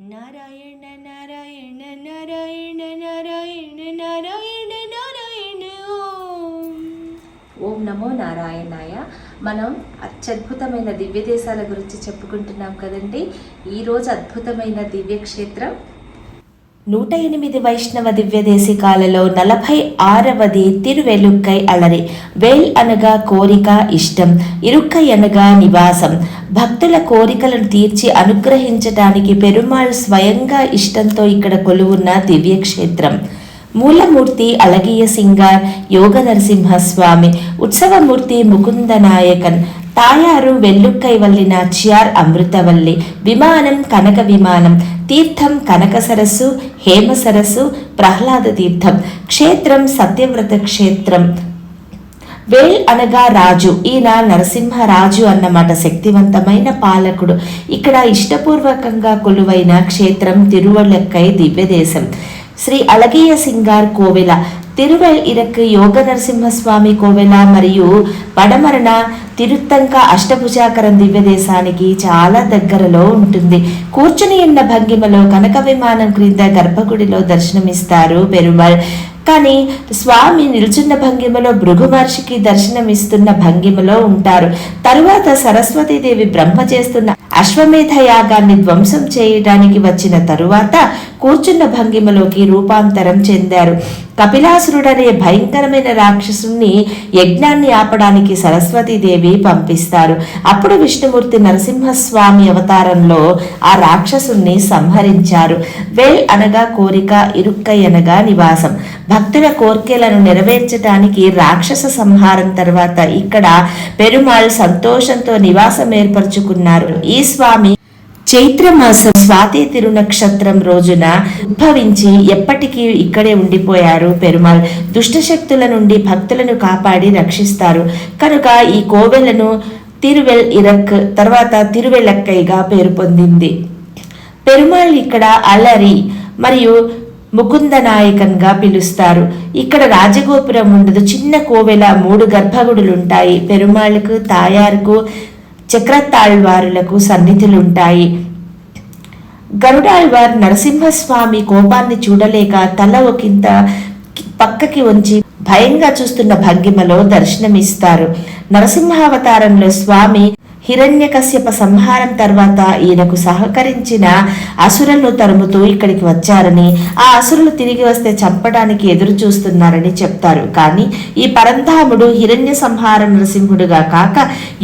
నారాయణ నారాయణ నారాయణ నారాయణ నారాయణ నారాయణ. ఓం ఓం నమో నారాయణాయ. మనం అత్యద్భుతమైన దివ్య దేశాల గురించి చెప్పుకుంటున్నాం కదండి. ఈరోజు అద్భుతమైన దివ్యక్షేత్రం నూట ఎనిమిది వైష్ణవ దివ్య దేశికాలలో నలభై ఆరవది తిరువెలుక్కై అలరి. వేల్ అనగా కోరిక ఇష్టం. ఇరుక్కై అనగా నివాసం. భక్తుల కోరికలను తీర్చి అనుగ్రహించటానికి పెరుమాళ్ స్వయంగా ఇష్టంతో ఇక్కడ కొలువున్న దివ్యక్షేత్రం. మూలమూర్తి అళగియ సింగార్ యోగ నరసింహస్వామి ఉత్సవమూర్తి ముకుంద తాయారు వెల్లుక్కై వల్లిన నాచ్యార్ అమృతవల్లి. విమానం కనక విమానం తీర్థం కనక సరస్సు హేమ సరస్సు ప్రహ్లాద తీర్థం. క్షేత్రం సత్యవ్రత క్షేత్రం. వేల్ అనగా రాజు ఈయన నరసింహరాజు అన్నమాట శక్తివంతమైన పాలకుడు. ఇక్కడ ఇష్టపూర్వకంగా కొలువైన క్షేత్రం తిరువళ్ళక్కై దివ్యదేశం. శ్రీ అళగియ సింగార్ కోవెల తిరువై ఇరక్ యోగ నరసింహస్వామి కోవెల మరియు పడమరణ తిరుత్తంక అష్టభుజాకరం దివ్యదేశానికి చాలా దగ్గరలో ఉంటుంది. కూర్చుని ఉన్న భంగిమలో కనక విమానం క్రింద గర్భగుడిలో దర్శనమిస్తారు పెరుమల్. కానీ స్వామి నిల్చున్న భంగిమలో భృగు మహర్షికి దర్శనమిస్తున్న భంగిమలో ఉంటారు. తరువాత సరస్వతీదేవి బ్రహ్మ చేస్తున్న అశ్వమేధ యాగాన్ని ధ్వంసం చేయడానికి వచ్చిన తరువాత కూర్చున్న భంగిమలోకి రూపాంతరం చెందారు. కపిలాసురుడనే భయంకరమైన రాక్షసుని యజ్ఞాన్ని ఆపడానికి సరస్వతీదేవి పంపిస్తారు. అప్పుడు విష్ణుమూర్తి నరసింహస్వామి అవతారంలో ఆ రాక్షసుని సంహరించారు. వేల్ అనగా కోరిక ఇరుక్కై అనగా నివాసం. భక్తుల కోర్కెలను నెరవేర్చడానికి రాక్షస సంహారం తర్వాత ఇక్కడ పెరుమాళ్ సంతోషంతో నివాసం ఏర్పరచుకున్నారు. ఈ స్వామి చైత్రమాసం స్వాతి తిరునక్షత్రం రోజున ఉద్భవించి ఎప్పటికీ ఇక్కడే ఉండిపోయారు పెరుమాళ్. దుష్టశక్తుల నుండి భక్తులను కాపాడి రక్షిస్తారు. కనుక ఈ కోవెలను తిరువెల్ ఇరక్ తర్వాత తిరువెలక్కైగా పేరు పొందింది. పెరుమాళ్ ఇక్కడ అలరి మరియు ముకుందనాయకన్గా పిలుస్తారు. ఇక్కడ రాజగోపురం ఉండదు. చిన్న కోవెల మూడు గర్భగుడులుంటాయి. పెరుమాళ్ళకు తాయారుకు చక్రతాళ్వారులకు సన్నిధులుంటాయి. గరుడాళ్వార్ నరసింహస్వామి కోపాన్ని చూడలేక తల ఒకంత పక్కకి ఉంచి భయంగా చూస్తున్న భంగిమలో దర్శనమిస్తారు. నరసింహావతారంలో స్వామి హిరణ్యకశ్యప సంహారం తర్వాత ఈయనకు సహకరించిన అసురులను తరుముతూ ఇక్కడికి వచ్చారని ఆ అసురులు తిరిగి వస్తే చంపడానికి ఎదురు చూస్తున్నారని చెప్తారు. కానీ ఈ పరంధాముడు హిరణ్య సంహార నరసింహుడిగా కాక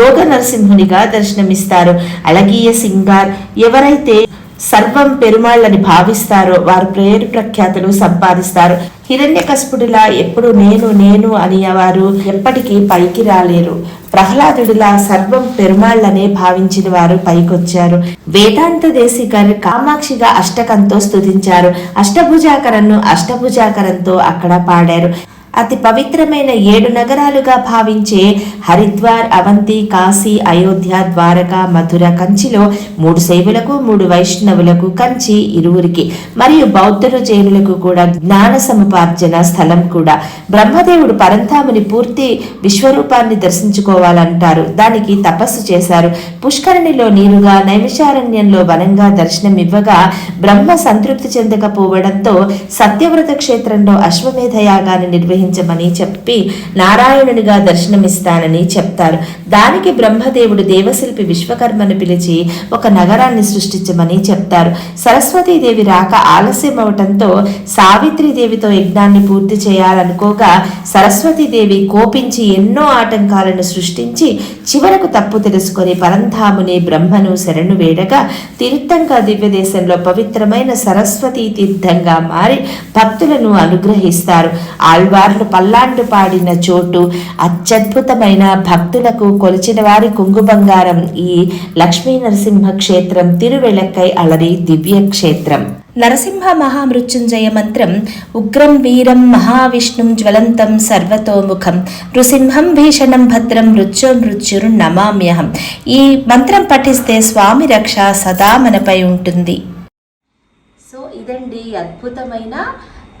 యోగ నరసింహునిగా దర్శనమిస్తారు. అళగీయ సింగార్ ఎవరైతే సర్వం పెరుమాళ్ళని భావిస్తారో వారు పేరు ప్రఖ్యాతులు సంపాదిస్తారు. హిరణ్యకస్పుడిలా ఎప్పుడు నేను నేను అనేవారు ఎప్పటికీ పైకి రాలేరు. ప్రహ్లాదుడిలా సర్వం పెరుమాళ్ళనే భావించిన వారు పైకొచ్చారు. వేదాంత దేశికర్ కామాక్షిగా అష్టకంతో స్తుతించారు. అష్టభుజాకరన్ను అష్టభుజాకరంతో అక్కడ పాడారు. అతి పవిత్రమైన ఏడు నగరాలుగా భావించే హరిద్వార్ అవంతి కాశీ అయోధ్య ద్వారక మధుర కంచిలో మూడు శైవులకు మూడు వైష్ణవులకు కంచి ఇరువురికి మరియు బౌద్ధులు జైనులకు కూడా జ్ఞాన సముపార్జన స్థలం కూడా. బ్రహ్మదేవుడు పరంధాముని పూర్తి విశ్వరూపాన్ని దర్శించుకోవాలంటారు. దానికి తపస్సు చేశారు. పుష్కరిణిలో నీరుగా నైమిషారణ్యంలో వనంగా దర్శనమివ్వగా బ్రహ్మ సంతృప్తి చెందకపోవడంతో సత్యవ్రత క్షేత్రంలో అశ్వమేధ యాగాన్ని అనుగ్రహించమని చెప్పి నారాయణునిగా దర్శనమిస్తానని చెప్తారు. దానికి బ్రహ్మదేవుడు దేవశిల్పి విశ్వకర్మను పిలిచి ఒక నగరాన్ని సృష్టించమని చెప్తారు. సరస్వతీదేవి రాక ఆలస్యం అవటంతో సావిత్రిదేవితో యజ్ఞాన్ని పూర్తి చేయాలనుకోగా సరస్వతీదేవి కోపించి ఎన్నో ఆటంకాలను సృష్టించి చివరకు తప్పు తెలుసుకొని పరంధాముని బ్రహ్మను శరణు వేడగా తీర్థంగా దివ్య దేశంలో పవిత్రమైన సరస్వతీ తీర్థంగా మారి భక్తులను అనుగ్రహిస్తారు. ఆళ్వార్లు పల్లాండు పాడిన చోటు అత్యద్భుతమైన భక్తులకు కొలిచిన వారి కుంగు బంగారం ఈ లక్ష్మీ నరసింహ క్షేత్రం తిరువెలక్కై అలరి దివ్య క్షేత్రం. నరసింహ మహామృత్యుంజయ మంత్రం ఉగ్రం వీరం మహావిష్ణుం జ్వలంతం సర్వతోముఖం నృసింహం భీషణం భద్రం మృత్యో మృత్యురు నమామ్యహం. ఈ మంత్రం పఠిస్తే స్వామి రక్ష సదా మనపై ఉంటుంది. సో ఇదండి అద్భుతమైన